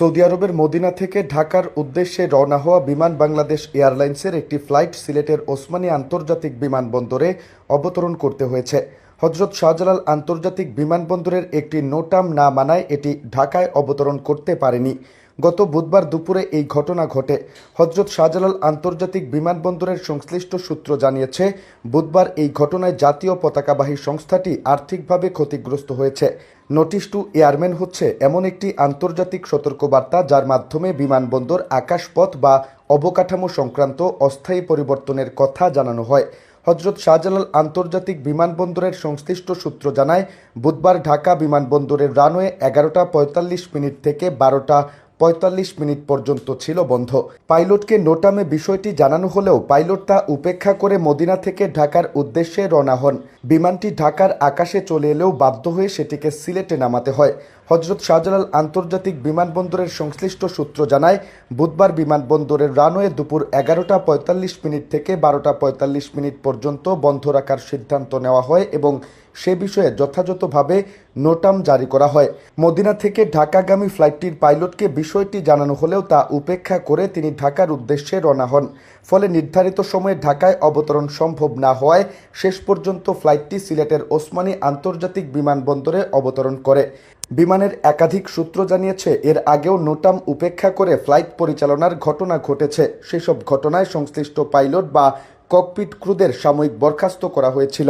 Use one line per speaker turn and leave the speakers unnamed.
Saudi আরবের Medina থেকে ঢাকার উদ্দেশ্যে রওনা হওয়া বিমান বাংলাদেশ এয়ারলাইন্সের একটি ফ্লাইট সিলেটের ওসমানী আন্তর্জাতিক বিমানবন্দরে অবতরণ করতে হয়েছে। হজরত শাহজালাল আন্তর্জাতিক বিমানবন্দরের একটি নোটাম না মানায় এটি ঢাকায় অবতরণ করতে পারেনি। গত বুধবার দুপুরে এই ঘটনা ঘটে। হজরত শাহজালাল আন্তর্জাতিক বিমানবন্দরের সংশ্লিষ্ট সূত্র জানিয়েছে, বুধবার এই ঘটনায় জাতীয় পতাকাবাহী সংস্থাটি আর্থিকভাবে ক্ষতিগ্রস্ত হয়েছে। নোটিশ টু এয়ারম্যান হচ্ছে এমন একটি আন্তর্জাতিক সতর্কবার্তা যার মাধ্যমে বিমানবন্দর, আকাশপথ বা অবকাঠামো সংক্রান্ত অস্থায়ী পরিবর্তনের কথা জানানো হয়। হজরত শাহজালাল আন্তর্জাতিক বিমানবন্দরের সংশ্লিষ্ট সূত্র জানায়, বুধবার ঢাকা বিমানবন্দরের রানওয়ে এগারোটা পঁয়তাল্লিশ মিনিট থেকে বারোটা পঁয়তাল্লিশ মিনিট পর্যন্ত ছিল বন্ধ। পাইলটকে নোটামে বিষয়টি জানানো হলেও পাইলট তা উপেক্ষা করে মদিনা থেকে ঢাকার উদ্দেশ্যে রওনা হন। বিমানটি ঢাকার আকাশে চলে এলেও বাধ্য হয়ে সেটিকে সিলেটে নামাতে হয়। হজরত শাহজালাল আন্তর্জাতিক বিমানবন্দরের সংশ্লিষ্ট সূত্র জানায়, বুধবার বিমানবন্দরের রানওয়ে দুপুর এগারোটা পঁয়তাল্লিশ মিনিট থেকে বারোটা পঁয়তাল্লিশ মিনিট পর্যন্ত বন্ধ রাখার সিদ্ধান্ত নেওয়া হয় এবং সে বিষয়ে যথাযথভাবে নোটাম জারি করা হয়। মদিনা থেকে ঢাকাগামী ফ্লাইটটির পাইলটকে বিষয়টি জানানো হলেও তা উপেক্ষা করে তিনি ঢাকার উদ্দেশ্যে রওনা হন। ফলে নির্ধারিত সময়ে ঢাকায় অবতরণ সম্ভব না হওয়ায় শেষ পর্যন্ত ফ্লাইটটি সিলেটের ওসমানী আন্তর্জাতিক বিমানবন্দরে অবতরণ করে। বিমানের একাধিক সূত্র জানিয়েছে, এর আগেও নোটাম উপেক্ষা করে ফ্লাইট পরিচালনার ঘটনা ঘটেছে। সেসব ঘটনায় সংশ্লিষ্ট পাইলট বা ককপিট ক্রুদের সাময়িক বরখাস্ত করা হয়েছিল।